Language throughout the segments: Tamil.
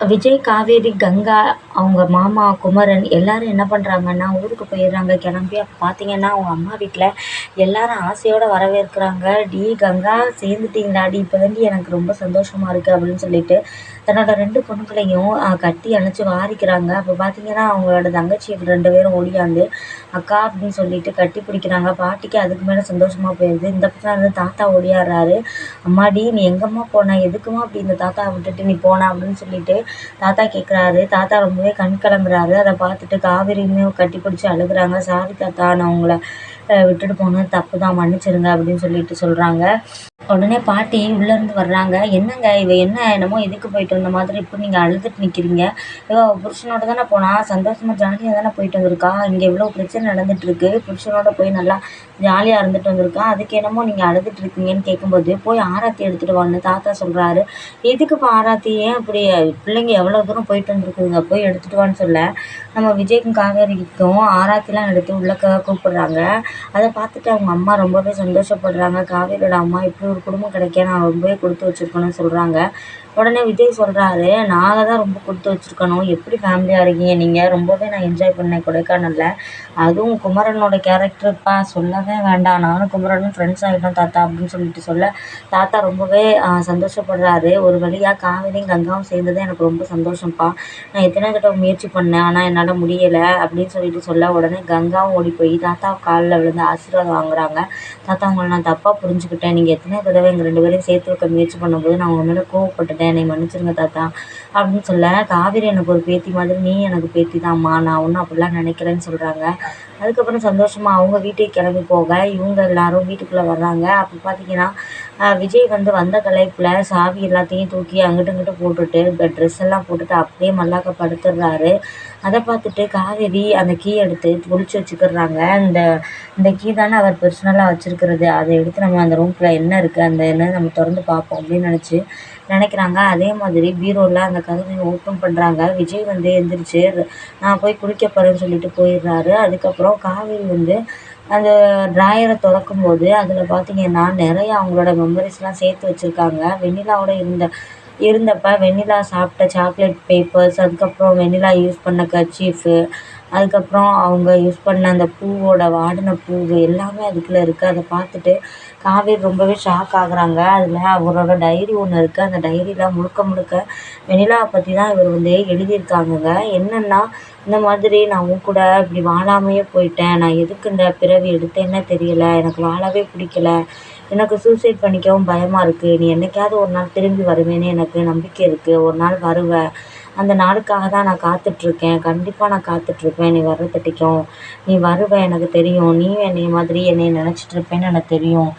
விஜய் காவேரி கங்கா அவங்க மாமா குமரன் எல்லாரும் என்ன பண்ணுறாங்கன்னா ஊருக்கு போயிடுறாங்க. கிளம்பி அப்போ பார்த்தீங்கன்னா அவங்க அம்மா வீட்டில் எல்லாரும் ஆசையோடு வரவேற்கிறாங்க. டி கங்கா சேர்ந்துட்டிங்களாடி இப்போ தாண்டி எனக்கு ரொம்ப சந்தோஷமாக இருக்குது அப்படின்னு சொல்லிட்டு தன்னோட ரெண்டு பொண்ணுங்களையும் கட்டி அணைச்சி வாரிக்கிறாங்க. அப்போ பார்த்தீங்கன்னா அவங்களோட தங்கச்சி ரெண்டு பேரும் ஓடியாந்து அக்கா அப்படின்னு சொல்லிட்டு கட்டி பிடிக்கிறாங்க. பாட்டிக்கு அதுக்கு மேலே சந்தோஷமாக போயிடுது இந்த பக்கம் வந்து தாத்தா ஓடியாடுறாரு. அம்மாடி நீ எங்கம்மா போன? எதுக்குமா அப்படி இந்த தாத்தாவை விட்டுட்டு நீ போன? அப்படின்னு சொல்லிட்டு தாத்தா கேட்குறாரு தாத்தா ரொம்பவே கண் கலங்குறாரு அதை பார்த்துட்டு காவேரியுமே கட்டி பிடிச்சி அழுகுறாங்க. சாரி தாத்தா நான் உங்களை விட்டுட்டு போனது தப்பு தான் மன்னிச்சிடுங்க அப்படின்னு சொல்லிட்டு சொல்கிறாங்க உடனே பாட்டி உள்ளேருந்து வர்றாங்க. என்னங்க இவ என்ன என்னமோ எதுக்கு போயிட்டு வந்த மாதிரி இப்போ நீங்கள் அழுதுட்டு நிற்கிறீங்க இவ புருஷனோட தானே போனால் சந்தோஷமாக ஜாலியாக தானே போயிட்டு வந்திருக்கா? இங்கே இவ்வளோ பிரச்சனை நடந்துட்டுருக்கு. புருஷனோட போய் நல்லா ஜாலியாக இருந்துட்டு வந்திருக்கா? அதுக்கு என்னமோ நீங்கள் அழுதுட்டு இருக்கீங்கன்னு கேட்கும்போது போய் ஆராத்தி எடுத்துகிட்டு வான்னு தாத்தா சொல்கிறாரு எதுக்குப்பா ஆராத்தி? ஏன் இப்படி பிள்ளைங்க எவ்வளோ தூரம் போயிட்டு வந்துருக்குதுங்க? போய் எடுத்துகிட்டு வான்னு சொல்ல. நம்ம விஜய்க்கும் காவேரிக்கும் ஆராத்திலாம் எடுத்து உள்ளக்க கூப்பிடுறாங்க. அதை பார்த்துட்டு அவங்க அம்மா ரொம்பவே சந்தோஷப்படுறாங்க. காவேரியோட அம்மா இப்படி ஒரு குடும்பம் கிடைக்க நான் ரொம்பவே கொடுத்து வச்சுருக்கணும்னு சொல்கிறாங்க உடனே விஜய் சொல்கிறாரு நாங்கள் தான் ரொம்ப கொடுத்து வச்சுருக்கணும். எப்படி ஃபேமிலியாக இருக்கீங்க? நீங்கள் ரொம்பவே நான் என்ஜாய் பண்ணேன் கொடைக்கானலில். அதுவும் குமரனோட கேரக்டர்ப்பா சொல்லவே வேண்டாம். நானும் குமரனும் ஃப்ரெண்ட்ஸ் ஆகிட்டோம் தாத்தா அப்படின்னு சொல்லிட்டு சொல்ல தாத்தா ரொம்பவே சந்தோஷப்படுறாரு. ஒரு வழியாக காவேரியும் கங்காவும் சேர்ந்தது எனக்கு ரொம்ப சந்தோஷம்ப்பா நான் எத்தனை தடவை முயற்சி பண்ணேன் ஆனால் என்னால் முடியலை அப்படின்னு சொல்லிட்டு சொல்ல உடனே கங்காவும் ஓடி போய் தாத்தா காலில் விழுந்து ஆசீர்வாதம் வாங்குறாங்க. தாத்தா உங்களை நான் தப்பாக புரிஞ்சுக்கிட்டேன். நீங்கள் எத்தனை தடவை எங்கள் ரெண்டு பேரையும் சேர்த்து வைக்க முயற்சி பண்ணும்போது நான் உங்கள் மேலே என்னை மன்னிச்சிருங்க தாத்தா. அப்படின்னு சொல்ல காவேரி எனக்கு ஒரு பேத்தி மாதிரி நீ எனக்கு பேத்தி தான்மா நான் ஒன்றும் அப்படிலாம் நினைக்கிறேன்னு சொல்கிறாங்க அதுக்கப்புறம் சந்தோஷமாக அவங்க வீட்டுக்கு கிளம்பி போக இவங்க எல்லாரும் வீட்டுக்குள்ளே வர்றாங்க. அப்போ பார்த்தீங்கன்னா விஜய் வந்து வந்த கலைப்பில் சாவி எல்லாத்தையும் தூக்கி அங்கிட்டு இங்கிட்டு போட்டுட்டு ட்ரெஸ் எல்லாம் போட்டுட்டு அப்படியே மல்லாக்க படுத்துடுறாரு அதை பார்த்துட்டு காவேரி அந்த கீ எடுத்து ஒழிச்சு வச்சுக்கிறாங்க இந்த இந்த கீ தானே அவர் பர்சனலாக வச்சுருக்கிறது. அதை எடுத்து நம்ம அந்த ரூம்குள்ளே என்ன இருக்குது அந்த என்ன நம்ம திறந்து பார்ப்போம் அப்படின்னு நினச்சி நினைக்கிறாங்க. அதே மாதிரி பீரோவில் அந்த கதவை ஓப்பன் பண்ணுறாங்க விஜய் வந்து எந்திரிச்சு நான் போய் குளிக்க போகிறேன்னு சொல்லிட்டு போயிடுறாரு. அதுக்கப்புறம் காவேரி வந்து அந்த ட்ராயரை திறக்கும் போது அதில் பார்த்தீங்கன்னா நிறைய அவங்களோட மெமரிஸ்லாம் சேர்த்து வச்சுருக்காங்க. வெண்ணிலாவோட இருந்த இருந்தப்போ வெண்ணிலா சாப்பிட்ட சாக்லேட் பேப்பர்ஸ் அதுக்கப்புறம் வெண்ணிலா யூஸ் பண்ண கர்ச்சீஃபு அதுக்கப்புறம் அவங்க யூஸ் பண்ண அந்த பூவோட வாடின பூவு எல்லாமே அதுக்குள்ளே இருக்குது அதை பார்த்துட்டு காவேரி ரொம்பவே ஷாக் ஆகுறாங்க. அதில் அவரோட டைரி ஒன்று இருக்குது அந்த டைரியில் முழுக்க முழுக்க வெண்ணிலாவை பற்றி தான் இவர் வந்து எழுதியிருக்காங்கங்க. என்னென்னா இந்த மாதிரி நான் உன் கூட இப்படி வாழாமையே போயிட்டேன். நான் எதுக்கு இந்த பிறவி எடுத்தேன்னே தெரியல. எனக்கு வாழவே பிடிக்கல. எனக்கு சூசைட் பண்ணிக்கவும் பயமாக இருக்குது நீ என்றைக்காவது ஒரு நாள் திரும்பி வருவேன்னு எனக்கு நம்பிக்கை இருக்குது ஒரு நாள் வருவேன் அந்த நாளுக்காக தான் நான் காத்துட்ருக்கேன். கண்டிப்பாக நான் காத்துட்ருப்பேன். நீ வர்றதுட்டிக்கும் நீ வருவ எனக்கு தெரியும். நீயும் என்னைய மாதிரி என்னைய நினச்சிட்ருப்பேன்னு எனக்கு தெரியும்.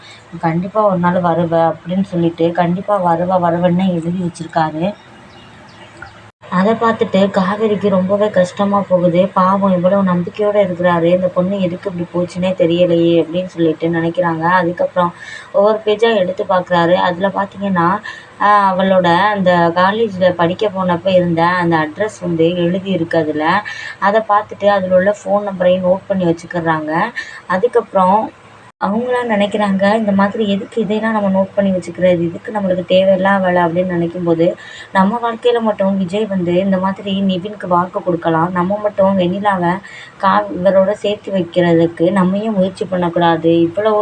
கண்டிப்பாக ஒரு நாள் வருவ அப்படின்னு சொல்லிட்டு கண்டிப்பாக வருவ வருவேன்னு எழுதி வச்சுருக்காரு. அதை பார்த்துட்டு காவேரிக்கு ரொம்பவே கஷ்டமாக போகுது. பாவம் இவ்வளோ நம்பிக்கையோடு இருக்கிறாரு. இந்த பொண்ணு எதுக்கு இப்படி போச்சுன்னே தெரியலையே அப்படின்னு சொல்லிட்டு நினைக்கிறாங்க. அதுக்கப்புறம் ஒவ்வொரு பேஜாக எடுத்து பார்க்குறாரு. அதில் பார்த்தீங்கன்னா அவளோட அந்த காலேஜில் படிக்க போனப்போ இருந்த அந்த அட்ரஸ் வந்து எழுதியிருக்கு அதில். அதை பார்த்துட்டு அதில் உள்ள ஃபோன் நம்பரையும் நோட் பண்ணி வச்சுக்கிறாங்க. அதுக்கப்புறம் அவங்களாம் நினைக்கிறாங்க இந்த மாதிரி எதுக்கு இதையெல்லாம் நம்ம நோட் பண்ணி வச்சுக்கிறது? இதுக்கு நம்மளுக்கு தேவையில்லாம் வேலை அப்படின்னு நினைக்கும்போது நம்ம வாழ்க்கையில் மட்டும் விஜய் வந்து இந்த மாதிரி நிவினுக்கு வாக்கு கொடுக்கலாம். நம்ம மட்டும் வெண்ணிலாவை கா இவரோட சேர்த்து வைக்கிறதுக்கு நம்மையும் முயற்சி பண்ணக்கூடாது. இவ்வளோ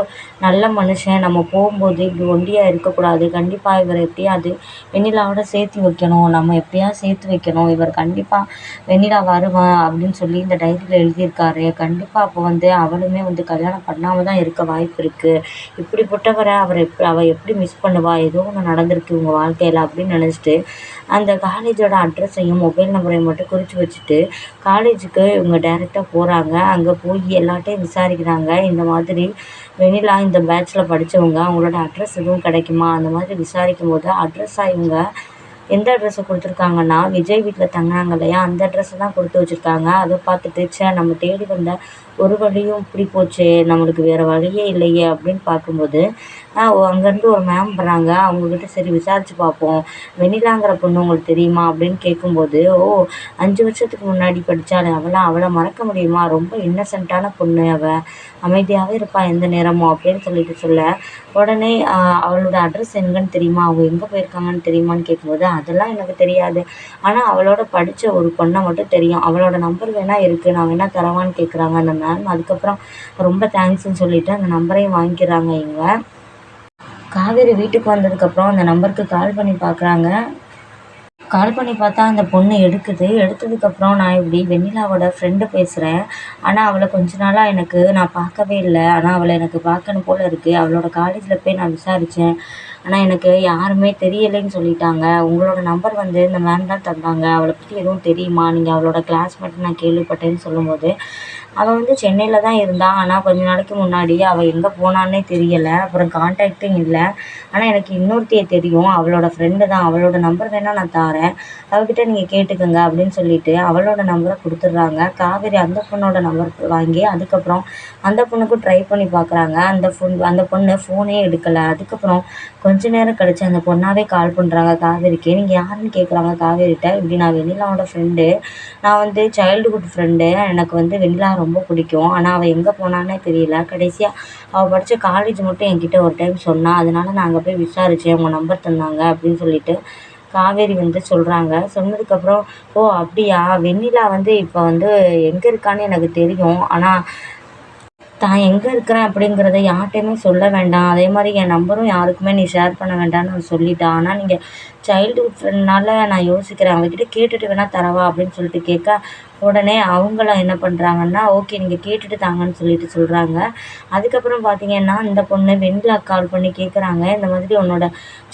நல்ல மனுஷன் நம்ம போகும்போது இப்படி ஒண்டியாக இருக்கக்கூடாது. கண்டிப்பாக இவர் எப்படியாவது வெண்ணிலாவோட சேர்த்து வைக்கணும். நம்ம எப்படியாவது சேர்த்து வைக்கணும். இவர் கண்டிப்பாக வெண்ணிலா வருவான் அப்படின்னு சொல்லி இந்த டைரியில் எழுதியிருக்காரு. கண்டிப்பாக அப்போ வந்து அவளுமே வந்து கல்யாணம் பண்ணாமல் தான் இருக்க வாய்ப்பு இருக்குது இப்படிப்பட்டவரை அவரை எப் அவள் எப்படி மிஸ் பண்ணுவா? ஏதோ ஒன்று நடந்திருக்கு இவங்க வாழ்க்கையில் அப்படின்னு நினச்சிட்டு அந்த காலேஜோட அட்ரஸையும் மொபைல் நம்பரையும் மட்டும் குறித்து வச்சுட்டு காலேஜுக்கு இவங்க டேரெக்டாக போகிறாங்க அங்கே போய் எல்லாட்டையும் விசாரிக்கிறாங்க. இந்த மாதிரி வெண்ணிலா இந்த பேட்ச்சில் படித்தவங்க அவங்களோட அட்ரஸ் எதுவும் கிடைக்குமா? அந்த மாதிரி விசாரிக்கும் போது அட்ரஸாக இவங்க எந்த அட்ரஸை கொடுத்துருக்காங்கன்னா விஜய் வீட்டில் தங்கினாங்க இல்லையா அந்த அட்ரஸை தான் கொடுத்து வச்சுருக்காங்க. அதை பார்த்துட்டு சே நம்ம தேடி வந்த ஒரு வழியும் இப்படி போச்சே நம்மளுக்கு வேறு வழியே இல்லையே அப்படின்னு பார்க்கும்போது அங்கேருந்து ஒரு மேம் வராங்க அவங்கக்கிட்ட சரி விசாரித்து பார்ப்போம். வெண்ணிலாங்கிற பொண்ணு உங்களுக்கு தெரியுமா? அப்படின்னு கேட்கும்போது ஓ அஞ்சு வருஷத்துக்கு முன்னாடி படித்தாலே அவளாம் அவளை மறக்க முடியுமா? ரொம்ப இன்னசென்ட்டான பொண்ணு அவள் அமைதியாகவே இருப்பாள் எந்த நேரமும் அப்படின்னு சொல்லிட்டு சொல்ல. உடனே அவளோட அட்ரஸ் எங்கன்னு தெரியுமா? அவங்க எங்கே போயிருக்காங்கன்னு தெரியுமான்னு கேட்கும்போது அதெல்லாம் எனக்கு தெரியாது. ஆனால் அவளோட படித்த ஒரு பொண்ணை மட்டும் தெரியும். அவளோட நம்பர் வேணால் இருக்குது நான் வேணால் தரவான்னு கேட்குறாங்க அந்த மேம் அதுக்கப்புறம் ரொம்ப தேங்க்ஸ்ன்னு சொல்லிவிட்டு அந்த நம்பரையும் வாங்கிக்கிறாங்க இவங்க. காவேரி வீட்டுக்கு வந்ததுக்கப்புறம் அந்த நம்பருக்கு கால் பண்ணி பார்க்குறாங்க. கால் பண்ணி பார்த்தா அந்த பொண்ணு எடுக்குது. எடுத்ததுக்கப்புறம் நான் இப்படி வெண்ணிலாவோட ஃப்ரெண்டு பேசுகிறேன் ஆனால் அவளை கொஞ்ச நாளாக எனக்கு நான் பார்க்கவே இல்லை. ஆனால் அவளை எனக்கு பார்க்கணும் போல் இருக்குது அவளோட காலேஜில் போய் நான் விசாரித்தேன் ஆனால் எனக்கு யாருமே தெரியலைன்னு சொல்லிட்டாங்க. உங்களோட நம்பர் வந்து இந்த மேம் தான் தந்தாங்க. அவளை பற்றி எதுவும் தெரியுமா? நீங்கள் அவளோட கிளாஸ்மேட் நான் கேள்விப்பட்டேன்னு சொல்லும்போது. அவள் வந்து சென்னையில் தான் இருந்தாள் ஆனால் கொஞ்ச நாளைக்கு முன்னாடி அவள் எங்கே போனான்னே தெரியலை. அப்புறம் கான்டாக்டும் இல்லை. ஆனால் எனக்கு இன்னொருத்தியை தெரியும். அவளோட ஃப்ரெண்டு தான். அவளோட நம்பர் வேணால் நான் தாரேன். அவகிட்ட நீங்கள் கேட்டுக்கோங்க அப்படின்னு சொல்லிட்டு அவளோட நம்பரை கொடுத்துட்றாங்க. காவேரி அந்த பொண்ணோட நம்பர் வாங்கி அதுக்கப்புறம் அந்த பொண்ணுக்கும் ட்ரை பண்ணி பார்க்குறாங்க அந்த ஃபோன் அந்த பொண்ணு ஃபோனே எடுக்கலை. அதுக்கப்புறம் கொஞ்ச நேரம் கழிச்சு அந்த பொண்ணாவே கால் பண்ணுறாங்க காவேரிக்கு. நீங்கள் யாருன்னு கேட்குறாங்க காவேரிகிட்ட இப்படி நான் வெண்ணிலாவோட ஃப்ரெண்டு நான் வந்து சைல்டுஹுட் ஃப்ரெண்டு எனக்கு வந்து வெண்ணிலா ரொம்ப பிடிக்கும். ஆனால் அவள் எங்கே போனான்னே தெரியல. கடைசியாக அவள் படித்த காலேஜ் மட்டும் என்கிட்ட ஒரு டைம் சொன்னான் அதனால நான் அங்கே போய் விசாரித்தேன் உங்கள் நம்பர் தந்தாங்க அப்படின்னு சொல்லிட்டு காவேரி வந்து சொல்கிறாங்க சொன்னதுக்கப்புறம் ஓ அப்படியா? வெண்ணிலா வந்து இப்போ வந்து எங்கே இருக்கான்னு எனக்கு தெரியும். ஆனால் தான் எங்கே இருக்கிறேன்? அப்படிங்கிறத யார்கிட்டையுமே சொல்ல வேண்டாம். அதே மாதிரி என் நம்பரும் யாருக்குமே நீ ஷேர் பண்ண வேண்டாம்னு அவன் சொல்லிட்டான் ஆனால் நீங்கள் சைல்டுஹுட் ஃப்ரெண்ட்னால நான் யோசிக்கிறேன். அவகிட்ட கேட்டுட்டு வேணால் தரவா அப்படின்னு சொல்லிட்டு கேட்க. உடனே அவங்களும் என்ன பண்ணுறாங்கன்னா ஓகே நீங்கள் கேட்டுட்டு தாங்கன்னு சொல்லிட்டு சொல்கிறாங்க அதுக்கப்புறம் பார்த்தீங்கன்னா இந்த பொண்ணு வெண்ணிலா கால் பண்ணி கேட்குறாங்க இந்த மாதிரி உன்னோட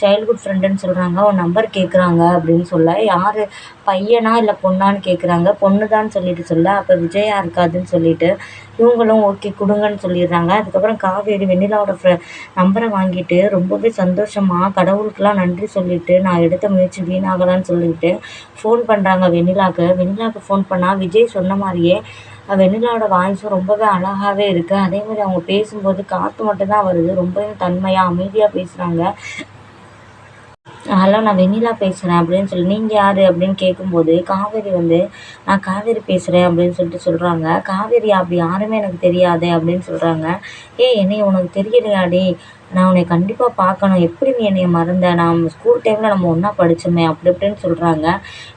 சைல்ட்ஹுட் ஃப்ரெண்டுன்னு சொல்கிறாங்க உன் நம்பர் கேட்குறாங்க அப்படின்னு சொல்ல. யார்? பையனா இல்லை பொண்ணான்னு கேட்குறாங்க பொண்ணு தான் சொல்லிட்டு சொல்ல. அப்போ விஜயா இருக்காதுன்னு சொல்லிட்டு இவங்களும் ஓகே கொடுங்கன்னு சொல்லிடுறாங்க. அதுக்கப்புறம் காவேரி வெண்ணிலாவோட ஃப்ரெ நம்பரை வாங்கிட்டு ரொம்பவே சந்தோஷமாக கடவுளுக்கெல்லாம் நன்றி சொல்லிட்டு நான் எடுத்த முயற்சி வீணாகலான்னு சொல்லிட்டு ஃபோன் பண்ணுறாங்க வெண்ணிலாவுக்கு வெண்ணிலாவுக்கு ஃபோன் பண்ணால் விஜய் சொன்ன மாதிரியே வெண்ணிலாவோட வாய்ஸும் ரொம்பவே அழகாகவே இருக்குது அதே மாதிரி அவங்க பேசும்போது காற்று மட்டும்தான் வருது. ரொம்பவே தன்மையாக அமைதியாக பேசுகிறாங்க ஹலோ நான் வெண்ணிலா பேசுகிறேன் அப்படின்னு சொல்லி நீங்கள் யார்? அப்படின்னு கேட்கும்போது காவேரி வந்து நான் காவேரி பேசுகிறேன் அப்படின்னு சொல்லிட்டு சொல்கிறாங்க காவேரி அப்படி யாருமே எனக்கு தெரியாது அப்படின்னு சொல்கிறாங்க ஏய் என்னை உனக்கு தெரியலையாடி? நான் உன்னை கண்டிப்பாக பார்க்கணும். எப்படி நீ என்னை மறந்த? நான் ஸ்கூல் டைமில் நம்ம ஒன்றா படித்தோமே அப்படி இப்படின்னு சொல்கிறாங்க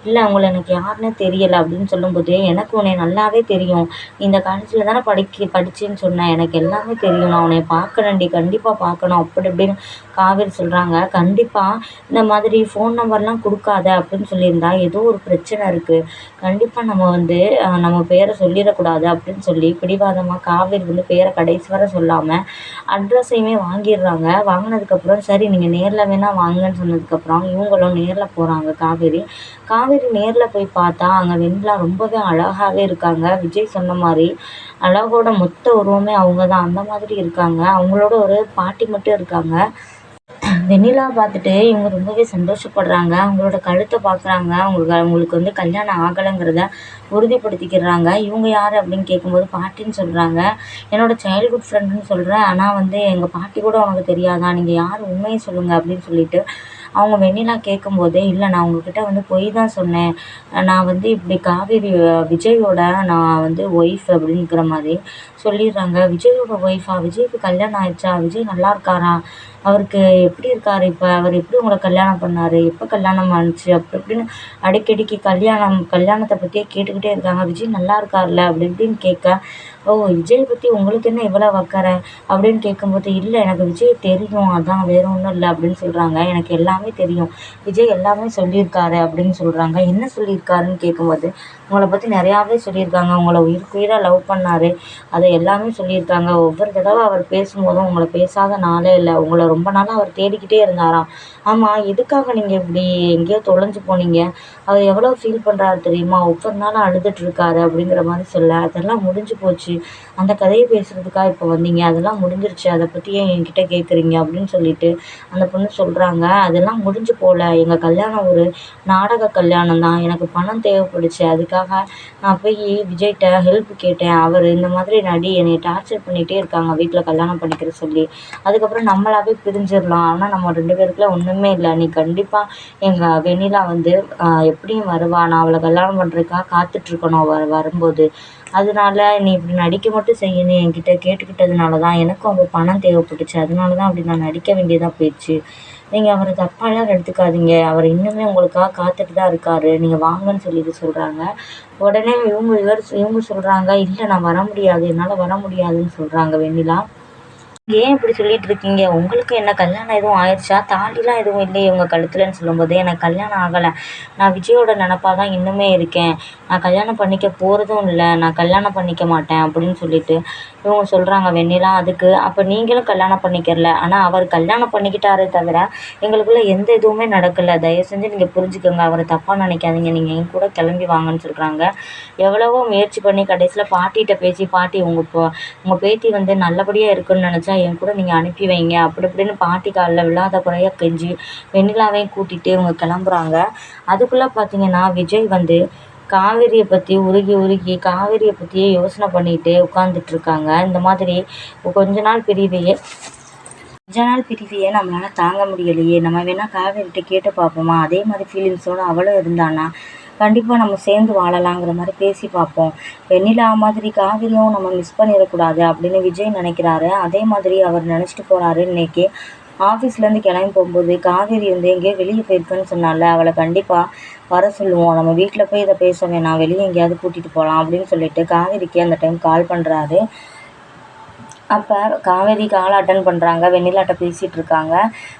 இல்லை அவங்கள எனக்கு யாருன்னே தெரியலை அப்படின்னு சொல்லும்போது எனக்கு உன்னை நல்லாவே தெரியும். இந்த காலேஜில் தானே படிக்க படித்தேன்னு சொன்னேன் எனக்கு எல்லாமே தெரியும். நான் உன்னை பார்க்கணும்டி. கண்டிப்பாக பார்க்கணும். அப்படி இப்படின்னு காவேரி சொல்கிறாங்க கண்டிப்பாக இந்த மாதிரி ஃபோன் நம்பர்லாம் கொடுக்காத அப்படின்னு சொல்லியிருந்தா ஏதோ ஒரு பிரச்சனை இருக்குது கண்டிப்பாக நம்ம வந்து நம்ம பேரை சொல்லிடக்கூடாது அப்படின்னு சொல்லி பிடிவாதமாக காவேரி வந்து பேரை கடைசி வர சொல்லாமல் அட்ரஸையுமே வாங்கி வாங்கிடுறாங்க வாங்கினதுக்கப்புறம் சரி நீங்கள் நேரில் வேணால் வாங்கன்னு சொன்னதுக்கப்புறம் இவங்களும் நேரில் போகிறாங்க காவேரி. காவேரி நேரில் போய் பார்த்தா அங்கே வெண்ணிலா ரொம்பவே அழகாகவே இருக்காங்க. விஜய் சொன்ன மாதிரி அழகோட மொத்த உருவமே அவங்க தான் அந்த மாதிரி இருக்காங்க. அவங்களோட ஒரு பாட்டி மட்டும் இருக்காங்க. வெண்ணிலா பார்த்துட்டு இவங்க ரொம்பவே சந்தோஷப்படுறாங்க. அவங்களோட கழுத்தை பார்க்குறாங்க. அவங்களுக்கு அவங்களுக்கு வந்து கல்யாணம் ஆகலைங்கிறத உறுதிப்படுத்திக்கிறாங்க. இவங்க யார் அப்படின்னு கேட்கும்போது பாட்டின்னு சொல்கிறாங்க என்னோட சைல்ட்ஹுட் ஃப்ரெண்டுன்னு சொல்கிறேன் ஆனால் வந்து எங்கள் பாட்டி கூட உனக்கு தெரியாதா? நீங்கள் யார்? உண்மையை சொல்லுங்கள் அப்படின்னு சொல்லிட்டு அவங்க வெண்ணிலா கேட்கும்போதே இல்லை நான் உங்ககிட்ட வந்து பொய் தான் சொன்னேன். நான் வந்து இப்படி காவேரி விஜயோட நான் வந்து ஒய்ஃப் அப்படிங்கிற மாதிரி சொல்லிடுறாங்க. விஜயோட ஒய்ஃபா விஜய்க்கு கல்யாணம் ஆயிடுச்சா? விஜய் நல்லா இருக்காரா? அவருக்கு எப்படி இருக்கார்? இப்போ அவர் எப்படி உங்களை கல்யாணம் பண்ணார்? எப்போ கல்யாணம் ஆணுச்சு அப்படி இப்படின்னு அடிக்கடிக்கு கல்யாணம் கல்யாணத்தை பற்றியே கேட்டுக்கிட்டே இருக்காங்க. விஜய் நல்லா இருக்கார்ல அப்படி இப்படின்னு கேட்க ஓ விஜய் பற்றி உங்களுக்கு என்ன இவ்வளோ அக்கறை அப்படின்னு கேட்கும்போது இல்லை எனக்கு விஜய் தெரியும். அதான் வேறு ஒன்றும் இல்லை. அப்படின்னு சொல்கிறாங்க எனக்கு எல்லாமே தெரியும். விஜய் எல்லாமே சொல்லியிருக்காரு. அப்படின்னு சொல்கிறாங்க என்ன சொல்லியிருக்காருன்னு கேட்கும்போது உங்களை பற்றி நிறையாவே சொல்லியிருக்காங்க. உங்களை உயிருக்குயிராக லவ் பண்ணார். அதை எல்லாமே சொல்லியிருக்காங்க. ஒவ்வொரு தடவை அவர் பேசும்போதும் உங்களை பேசாத நாளே இல்லை. உங்களை ரொம்ப நாளாக அவர் தேடிக்கிட்டே இருந்தாராம். ஆமாம் எதுக்காக நீங்கள் இப்படி எங்கேயோ தொலைஞ்சு போனீங்க? அவர் எவ்வளோ ஃபீல் பண்ணுறாரு தெரியுமா? ஒவ்வொரு நாளும் அழுதுட்ருக்காரு அப்படிங்கிற மாதிரி சொல்ல அதெல்லாம் முடிஞ்சு போச்சு. அந்த கதையை பேசுகிறதுக்காக இப்போ வந்தீங்க? அதெல்லாம் முடிஞ்சிருச்சு. அதை பற்றி ஏன் என்கிட்ட கேட்குறீங்க அப்படின்னு சொல்லிட்டு அந்த பொண்ணு சொல்கிறாங்க அதெல்லாம் முடிஞ்சு போகல எங்கள் கல்யாணம் ஒரு நாடக கல்யாணம் தான். எனக்கு பணம் தேவைப்படுச்சு. அதுக்காக நான் போய் விஜய்கிட்ட ஹெல்ப் கேட்டேன். அவர் இந்த மாதிரி நடி என்னை டார்ச்சர் பண்ணிகிட்டே இருக்காங்க. வீட்டில் கல்யாணம் பண்ணிக்கிற சொல்லி. அதுக்கப்புறம் நம்மளாவே பிரிஞ்சிடலாம். ஆனால் நம்ம ரெண்டு பேருக்குள்ள ஒன்றுமே இல்லை. நீ கண்டிப்பாக எங்கள் வெண்ணிலா வந்து எப்படியும் வருவா. நான் அவளை கல்யாணம் பண்ணுறதுக்காக காத்துட்ருக்கணும் அவள் வரும்போது. அதனால நீ இப்படி நடிக்க மட்டும் செய்யணும் என்கிட்ட கேட்டுக்கிட்டதுனால தான் எனக்கும் அங்கே பணம் தேவைப்பட்டுச்சு. அதனால தான் அப்படி நான் நடிக்க வேண்டியதாக போயிடுச்சு. நீங்கள் அவரை தப்பாலாம் எடுத்துக்காதீங்க. அவர் இன்னுமே உங்களுக்காக காத்துட்டு தான் இருக்கார். நீங்கள் வாங்கன்னு சொல்லிட்டு சொல்கிறாங்க உடனே இவங்க இவர் இவங்க சொல்கிறாங்க இல்லை நான் வர முடியாது. என்னால் வர முடியாதுன்னு சொல்கிறாங்க வெண்ணிலா. ஏன் இப்படி சொல்லிட்டு இருக்கீங்க உங்களுக்கு என்ன கல்யாணம் எதுவும் ஆயிடுச்சா? தாலிலாம் எதுவும் இல்லையே உங்கள் கழுத்துலன்னு சொல்லும்போது. எனக்கு கல்யாணம் ஆகலை. நான் விஜயோட நினப்பாக தான் இன்னுமே இருக்கேன். நான் கல்யாணம் பண்ணிக்க போகிறதும் இல்லை. நான் கல்யாணம் பண்ணிக்க மாட்டேன் அப்படின்னு சொல்லிட்டு இவங்க சொல்கிறாங்க வெண்ணிலா. அதுக்கு அப்போ நீங்களும் கல்யாணம் பண்ணிக்கிறல. ஆனால் அவர் கல்யாணம் பண்ணிக்கிட்டாரே தவிர எங்களுக்குள்ளே எந்த இதுவுமே நடக்கலை. தயவு செஞ்சு நீங்கள் புரிஞ்சுக்கோங்க. அவரை தப்பாக நினைக்காதீங்க. நீங்கள் என் கூட கிளம்பி வாங்கன்னு சொல்கிறாங்க எவ்வளவோ முயற்சி பண்ணி கடைசியில் பாட்டிகிட்ட பேசி பாட்டி உங்கள் இப்போ உங்கள் பேத்தி வந்து நல்லபடியாக இருக்குன்னு நினச்சா என் கூட நீங்கள் அனுப்பி வைங்க. அப்படி இப்படின்னு பாட்டி காலில் விழாத குறையா கெஞ்சி வெண்ணிலாவையும் கூட்டிகிட்டு இவங்க கிளம்புறாங்க. அதுக்குள்ளே பார்த்தீங்கன்னா விஜய் வந்து காவேரியை பற்றி உருகி உருகி காவேரியை பற்றியே யோசனை பண்ணிகிட்டு உட்காந்துட்டு இருக்காங்க. இந்த மாதிரி கொஞ்ச நாள் பிரிவையே கொஞ்ச நாள் பிரிவையே நம்மளால் தாங்க முடியலையே. நம்ம வேணால் காவேரிகிட்ட கேட்டு பார்ப்போமா? அதே மாதிரி ஃபீலிங்ஸோடு அவளும் இருந்தானா? கண்டிப்பாக நம்ம சேர்ந்து வாழலாங்கிற மாதிரி பேசி பார்ப்போம். வெண்ணிலா மாதிரி காவிரியும் நம்ம மிஸ் பண்ணிடக்கூடாது அப்படின்னு விஜய் நினைக்கிறாரு. அதே மாதிரி அவர் நினச்சிட்டு போகிறாரு இன்னைக்கு. ஆஃபீஸ்லேருந்து கிளம்பி போகும்போது காவேரி வந்து எங்கேயோ வெளியே போயிருக்குன்னு சொன்னால அவளை கண்டிப்பாக வர சொல்லுவோம். நம்ம வீட்டில் போய் இதை பேச வேணாம் வெளியே எங்கேயாவது கூட்டிகிட்டு போகலாம் அப்படின்னு சொல்லிட்டு காவேரிக்கு அந்த டைம் கால் பண்ணுறாரு அப்போ காவேரி கால் அட்டன் பண்ணுறாங்க வெண்ணிலாட்ட பேசிகிட்டு இருக்காங்க.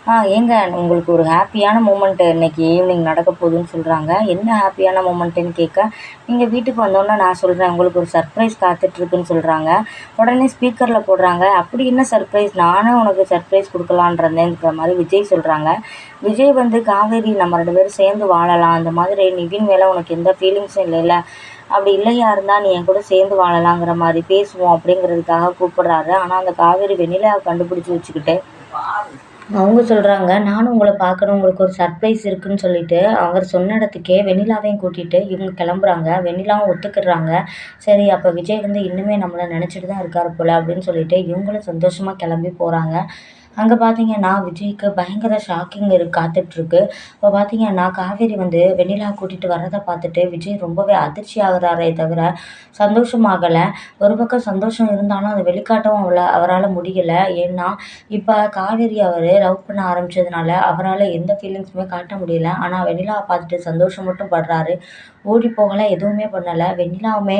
ஆ ஏங்க உங்களுக்கு ஒரு ஹாப்பியான மூமெண்ட்டு இன்றைக்கி ஈவினிங் நடக்க போகுதுன்னு சொல்கிறாங்க என்ன ஹாப்பியான மூமெண்ட்டுன்னு கேட்க நீங்கள் வீட்டுக்கு வந்தோன்னே நான் சொல்கிறேன் உங்களுக்கு ஒரு சர்ப்ரைஸ் காத்துட்ருக்குன்னு சொல்கிறாங்க உடனே ஸ்பீக்கரில் போடுறாங்க அப்படி என்ன சர்ப்ரைஸ் நானும் உனக்கு சர்ப்ரைஸ் கொடுக்கலான்றதேங்கிற மாதிரி விஜய் சொல்கிறாங்க விஜய் வந்து காவேரி நம்ம ரெண்டு பேரும் சேர்ந்து வாழலாம். அந்த மாதிரி நிவின் மேலே உனக்கு எந்த ஃபீலிங்ஸும் இல்லைல்ல. அப்படி இல்லையா இருந்தால் நீ என் கூட சேர்ந்து வாழலாங்கிற மாதிரி பேசுவோம் அப்படிங்கிறதுக்காக கூப்பிட்றாரு. ஆனால் அந்த காவேரி வெண்ணிலாவை கண்டுபிடிச்சி வச்சுக்கிட்டு அவங்க சொல்கிறாங்க நானும் உங்களை பார்க்கணும் உங்களுக்கு ஒரு சர்ப்ரைஸ் இருக்குன்னு சொல்லிட்டு அவர் சொன்ன இடத்துக்கே வெண்ணிலாவையும் கூட்டிகிட்டு இவங்க கிளம்புறாங்க. வெண்ணிலாவும் ஒத்துக்கிடுறாங்க சரி அப்போ விஜய் வந்து இன்னுமே நம்மளை நினச்சிட்டு தான் இருக்கார் போல் அப்படின்னு சொல்லிட்டு இவங்களும் சந்தோஷமாக கிளம்பி போகிறாங்க அங்கே பார்த்தீங்கன்னா விஜய்க்கு பயங்கர ஷாக்கிங் இரு காத்துட்ருக்கு. இப்போ பார்த்தீங்கன்னா காவேரி வந்து வெண்ணிலா கூட்டிகிட்டு வர்றதை பார்த்துட்டு விஜய் ரொம்பவே அதிர்ச்சி ஆகுறாரே தவிர சந்தோஷமாகலை ஒரு பக்கம் சந்தோஷம் இருந்தாலும் அதை வெளிக்காட்டவும் அவளை அவரால் முடியல. ஏன்னா இப்போ காவேரி அவர் லவ் பண்ண ஆரம்பித்ததுனால அவரால் எந்த ஃபீலிங்ஸுமே காட்ட முடியல. ஆனால் வெண்ணிலாவை பார்த்துட்டு சந்தோஷம் மட்டும் படுறாரு. ஓடி போகலை எதுவுமே பண்ணலை. வெண்ணிலாவுமே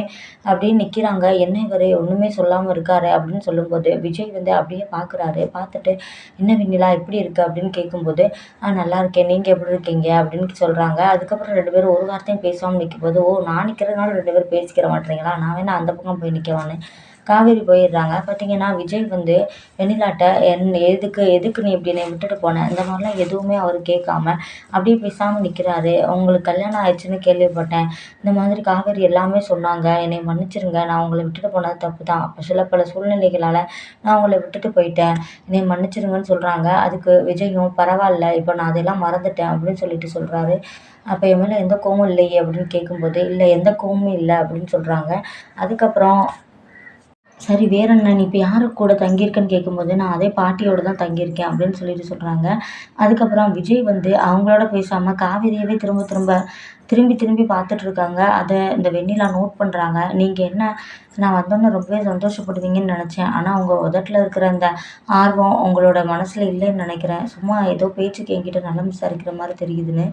அப்படியே நிற்கிறாங்க என்ன இவர்? ஒன்றுமே சொல்லாமல் இருக்காரு அப்படின்னு சொல்லும்போது விஜய் வந்து அப்படியே பார்க்குறாரு பார்த்துட்டு என்ன வெண்ணிலா எப்படி இருக்குது அப்படின்னு கேட்கும்போது ஆ நல்லா இருக்கேன். நீங்கள் எப்படி இருக்கீங்க? அப்படின்னு சொல்கிறாங்க அதுக்கப்புறம் ரெண்டு பேரும் ஒரு வார்த்தையும் பேசாமல் நிற்கும்போது ஓ நான் நிற்கிறதுனால ரெண்டு பேரும் பேசிக்கிற மாட்டேறீங்களா நான் வேணா அந்த பக்கம் போய் நிற்கவான்னு காவேரி போயிடுறாங்க. பார்த்தீங்கன்னா விஜய் வந்து வெண்ணிலாட்ட என் எதுக்கு எதுக்கு நீ இப்படி என்னை விட்டுட்டு போன? இந்த மாதிரிலாம் எதுவுமே அவர் கேட்காம அப்படியே பேசாமல் நிற்கிறாரு உங்களுக்கு கல்யாணம் ஆயிடுச்சுன்னு கேள்விப்பட்டேன். இந்த மாதிரி காவேரி எல்லாமே சொன்னாங்க. என்னை மன்னிச்சிருங்க. நான் உங்களை விட்டுட்டு போனது தப்பு தான். அப்போ சில பல சூழ்நிலைகளால் நான் உங்களை விட்டுட்டு போயிட்டேன். என்னை மன்னிச்சிருங்கன்னு சொல்கிறாங்க அதுக்கு விஜயும் பரவாயில்ல. இப்போ நான் அதெல்லாம் மறந்துட்டேன் அப்படின்னு சொல்லிட்டு சொல்கிறாரு அப்போ என் மேலே எந்த கோவம் இல்லையே அப்படின்னு கேட்கும்போது இல்லை எந்த கோவமும் இல்லை அப்படின்னு சொல்கிறாங்க அதுக்கப்புறம் சரி வேற என்ன? நீ இப்போ யாரு கூட தங்கியிருக்கன்னு கேட்கும்போது நான் அதே பாட்டியோட தான் தங்கியிருக்கேன் அப்படின்னு சொல்லிட்டு சொல்கிறாங்க அதுக்கப்புறம் விஜய் வந்து அவங்களோட பேசாமல் காவேரியவே திரும்ப திரும்ப திரும்பி திரும்பி பார்த்துட்ருக்காங்க அதை இந்த வெண்ணிலா நோட் பண்ணுறாங்க நீங்கள் என்ன? நான் வந்தோன்னே ரொம்பவே சந்தோஷப்படுவீங்கன்னு நினச்சேன். ஆனால் உங்கள் உதட்டில் இருக்கிற அந்த ஆர்வம் உங்களோட மனசில் இல்லைன்னு நினைக்கிறேன். சும்மா ஏதோ பேச்சுக்கு என்கிட்ட நலம் விசாரிக்கிற மாதிரி தெரியுதுன்னு.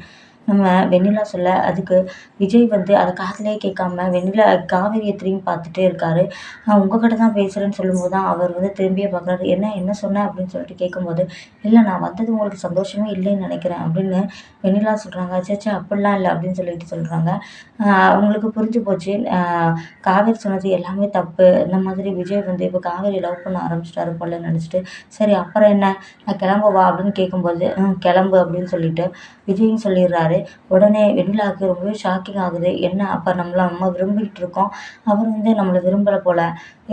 நம்ம வெண்ணிலா சொல்ல அதுக்கு விஜய் வந்து அதை காதுலேயே கேட்காம வெண்ணிலா காவேரியை திரும்பி பார்த்துட்டே இருக்காரு. நான் உங்ககிட்ட தான் பேசுகிறேன்னு சொல்லும்போது தான் அவர் வந்து திரும்பியே பார்க்குறாரு. என்ன என்ன சொன்னேன் அப்படின்னு சொல்லிட்டு கேட்கும்போது இல்லை நான் வந்தது உங்களுக்கு சந்தோஷமே இல்லைன்னு நினைக்கிறேன் அப்படின்னு வெண்ணிலா சொல்கிறாங்க சேச்சா அப்படிலாம் இல்லை அப்படின்னு சொல்லிட்டு சொல்கிறாங்க அவங்களுக்கு புரிஞ்சு போச்சு. காவேரி சொன்னது எல்லாமே தப்பு. இந்த மாதிரி விஜய் வந்து இப்போ காவேரி லவ் பண்ண ஆரம்பிச்சிட்டாரு போல நினச்சிட்டு சரி அப்புறம் என்ன? நான் கிளம்பவா? அப்படின்னு கேட்கும்போது கிளம்பு அப்படின்னு சொல்லிட்டு விஜயும் சொல்லிடுறாரு. உடனே வெண்ணிலாவுக்கு ரொம்பவே ஷாக்கிங் ஆகுது. என்ன அப்போ நம்மளை நம்ம விரும்பிக்கிட்டு இருக்கோம் அவர் வந்து நம்மளை விரும்பலை போல்.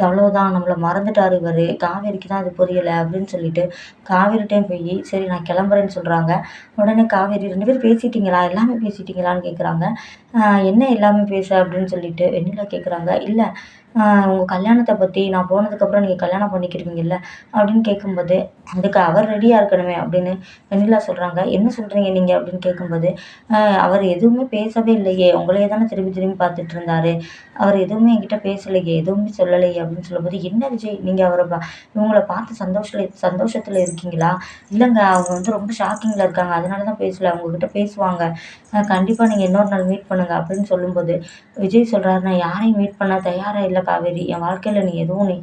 அவ்வளோதான் நம்மளை மறந்துட்டார் இவர். காவேரிக்கு தான் அது புரியலை அப்படின்னு சொல்லிட்டு காவேரிட்டையும் போய் சரி நான் கிளம்புறேன்னு சொல்கிறாங்க உடனே காவேரி ரெண்டு பேரும் பேசிட்டீங்களா? எல்லாமே பேசிட்டீங்களான்னு கேட்குறாங்க என்ன எல்லாமே பேச? அப்படின்னு சொல்லிட்டு வெண்ணிலா கேட்குறாங்க இல்லை உங்கள் கல்யாணத்தை பற்றி நான் போனதுக்கப்புறம் நீங்கள் கல்யாணம் பண்ணிக்கிருவீங்கல்ல அப்படின்னு கேட்கும்போது அதுக்கு அவர் ரெடியாக இருக்கணுமே அப்படின்னு வெண்ணிலா சொல்கிறாங்க என்ன சொல்கிறீங்க நீங்கள் அப்படின்னு கேட்கும்போது அவர் எதுவுமே பேசவே இல்லையே. உங்களையே தானே திரும்பி திரும்பி பார்த்துட்டு இருந்தாரு. அவர் எதுவுமே என்கிட்ட பேசலையே எதுவுமே சொல்லலையே அப்படின்னு சொல்லும்போது என்ன விஜய் நீங்கள் அவரை பா இவங்கள பார்த்து சந்தோஷத்தில் சந்தோஷத்தில் இருக்கீங்களா? இல்லைங்க அவங்க வந்து ரொம்ப ஷாக்கிங்கில் இருக்காங்க. அதனால தான் பேசலை. அவங்கக்கிட்ட பேசுவாங்க. கண்டிப்பாக நீங்கள் இன்னொரு நாள் மீட் பண்ணுங்கள் அப்படின்னு சொல்லும்போது விஜய் சொல்கிறாரு நான் யாரையும் மீட் பண்ண தயாராக இல்லை. காவேரி என் வாழ்க்கையில் நீ எதுவும் நீ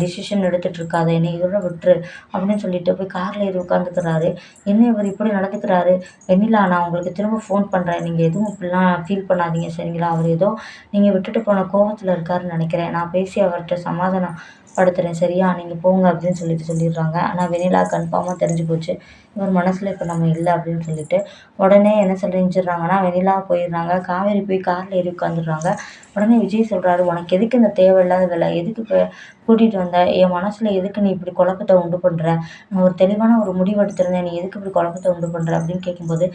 டிசிஷன் எடுத்துகிட்டு இருக்காத என்னை இதோட விட்டுரு அப்படின்னு சொல்லிட்டு போய் காரில் ஏறி உட்காந்துக்கிறாரு என்ன இவர் இப்படி நடந்துக்கிறாரு வெண்ணிலா நான் உங்களுக்கு திரும்ப ஃபோன் பண்ணுறேன் நீங்கள் எதுவும் இப்படிலாம் ஃபீல் பண்ணாதீங்க சரிங்களா? அவர் ஏதோ நீங்கள் விட்டுட்டு போன கோபத்தில் இருக்காருன்னு நினைக்கிறேன். நான் பேசி அவர்கிட்ட சமாதானம் படுத்துகிறேன் சரியா? நீங்கள் போங்க அப்படின்னு சொல்லிட்டு சொல்லிடுறாங்க. ஆனால் வெண்ணிலா கன்ஃபார்மாக தெரிஞ்சு போச்சு. இவர் மனசில் இப்போ நம்ம இல்லை அப்படின்னு சொல்லிட்டு உடனே என்ன சொல்லிஞ்சிடுறாங்கன்னா வெண்ணிலா போயிடுறாங்க. காவேரி போய் காரில் ஏறி உட்காந்துடுறாங்க உடனே விஜய் சொல்கிறாரு உனக்கு எதுக்கு இந்த தேவையில்லாத வேலை? எதுக்கு இப்போ கூட்டிகிட்டு வந்த? என் மனசில் எதுக்கு நீ இப்படி குழப்பத்தை உண்டு பண்ணுற நான் ஒரு தெளிவான ஒரு முடிவு எடுத்திருந்தேன் நீ எதுக்கு இப்படி குழப்பத்தை உண்டு பண்ணுற அப்படின்னு கேட்கும்போது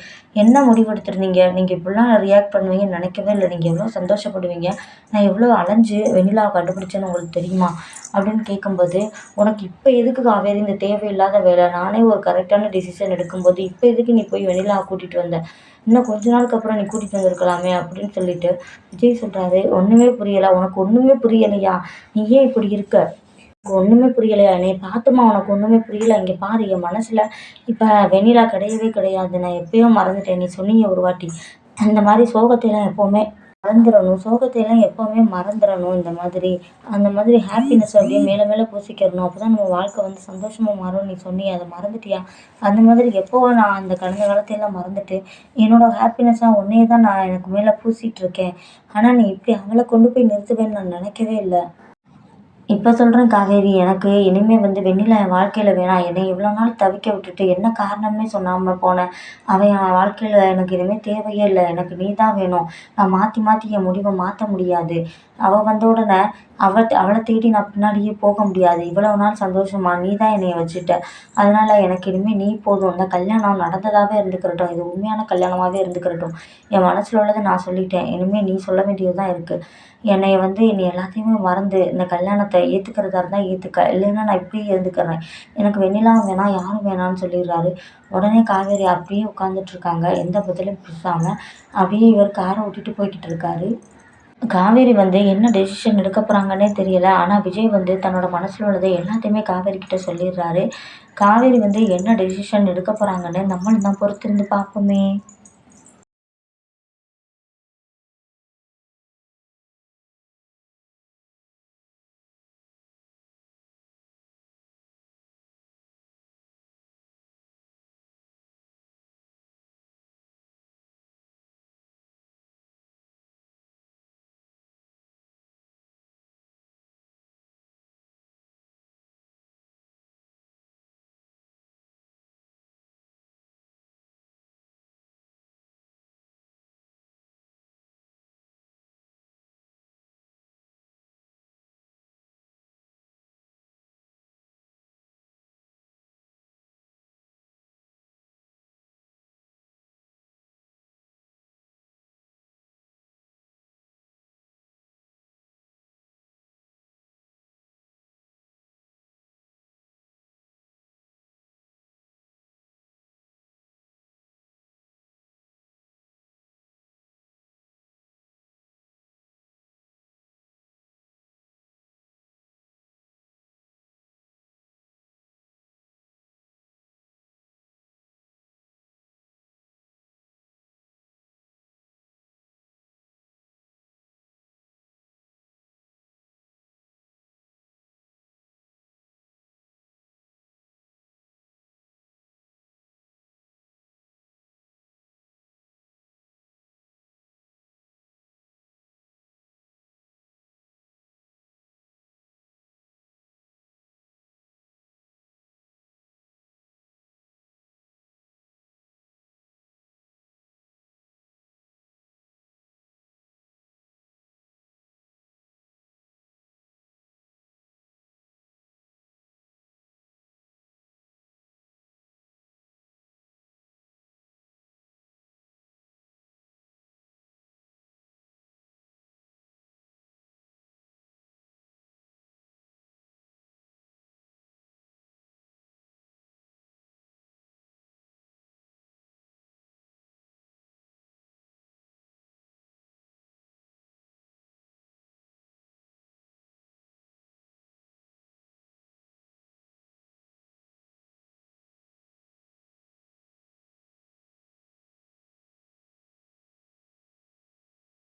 என்ன முடிவு எடுத்திருந்தீங்க நீங்கள் இப்படிலாம் ரியாக்ட் பண்ணுவீங்கன்னு நினைக்கவே இல்லை. நீங்கள் எவ்வளோ சந்தோஷப்படுவீங்க? நான் எவ்வளோ அலைஞ்சு வெண்ணிலாவை கண்டுபிடிச்சேன்னு உங்களுக்கு தெரியுமா? அப்படின்னு கேட்கும்போது உனக்கு இப்போ எதுக்கு காவேரி இந்த தேவையில்லாத வேலை? நானே ஒரு கரெக்டான டிசிஷன் எடுக்கும்போது இப்போ எதுக்கு நீ போய் வெண்ணிலா கூட்டிகிட்டு வந்த? இன்னும் கொஞ்ச நாளுக்கு அப்புறம் நீ கூட்டிகிட்டு வந்திருக்கலாமே அப்படின்னு சொல்லிட்டு விஜய் சொல்கிறாரு ஒன்றுமே புரியலை. உனக்கு ஒன்றுமே புரியலையா? நீ ஏன் இப்படி இருக்க? உனக்கு ஒன்றுமே புரியலையா? என்னை பார்த்துமா உனக்கு ஒன்றுமே புரியல. இங்கே பாரு என் மனசில் இப்போ வெண்ணிலா கிடையவே கிடையாது. நான் எப்பயோ மறந்துட்டேன். நீ சொன்னீங்க ஒரு வாட்டி. அந்த மாதிரி சோகத்தையெல்லாம் எப்போவுமே மறந்துடணும் சோகத்தையெல்லாம் எப்போவுமே மறந்துடணும் இந்த மாதிரி. அந்த மாதிரி ஹாப்பினஸ் அப்படியே மேலே மேலே பூசிக்கிறணும். அப்போ தான் நம்ம வாழ்க்கை வந்து சந்தோஷமாக மாறும் நீ சொன்னி அதை மறந்துட்டியா? அந்த மாதிரி எப்போ நான் அந்த கடந்த காலத்தையெல்லாம் மறந்துட்டு என்னோடய ஹாப்பினஸ்ஸாக உன்னையே தான் நான் எனக்கு மேலே பூசிகிட்டு இருக்கேன். ஆனால் நீ இப்படி அவளை கொண்டு போய் நிறுத்துவேன்னு நான் நினைக்கவே இல்லை. இப்போ சொல்கிறேன் காவேரி எனக்கு இனிமேல் வந்து வெண்ணிலா என் வாழ்க்கையில் வேணாம் என்னை இவ்வளோ நாள் தவிக்க விட்டுட்டு என்ன காரணம்னே சொல்லாமல் போனேன் அவன் என் வாழ்க்கையில் எனக்கு இனிமேல் தேவையே இல்லை. எனக்கு நீ தான் வேணும். நான் மாற்றி மாற்றி என் முடிவை மாற்ற முடியாது. அவள் வந்த உடனே அவள் அவளை தேடி நான் பின்னாடியே போக முடியாது. இவ்வளோ நாள் சந்தோஷமா நீ தான் என்னைய வச்சுட்ட. அதனால் எனக்கு இனிமேல் நீ போதும். இந்த கல்யாணம் நடந்ததாகவே இருந்துக்கிறட்டும். இது உண்மையான கல்யாணமாகவே இருந்துக்கிறட்டும். என் மனசில் உள்ளதை நான் சொல்லிட்டேன். இனிமேல் நீ சொல்ல வேண்டியது தான் இருக்குது என்னைய வந்து நீ எல்லாத்தையுமே மறந்து இந்த கல்யாணத்தை ஏற்றுக்கிறதா இருந்தால் ஏற்றுக்க இல்லைன்னா நான் இப்படியே இருந்துக்கிறேன். எனக்கு வெண்ணிலாம் வேணாம் யாரும் வேணான்னு சொல்லிடுறாரு. உடனே காவேரி அப்படியே உட்காந்துட்ருக்காங்க எந்த பதிலும் பேசாமல் அப்படியே இவர் காரை ஓட்டிகிட்டு போய்கிட்டு இருக்காரு. காவேரி வந்து என்ன டெசிஷன் எடுக்க போகிறாங்கன்னே தெரியல. ஆனால் விஜய் வந்து தன்னோட மனசில் உள்ளதை எல்லாத்தையுமே காவேரி கிட்ட சொல்லிடுறாரு. காவேரி வந்து என்ன டெசிஷன் எடுக்க போகிறாங்கன்னு நம்மளும் தான் பொறுத்திருந்து பார்ப்போமே.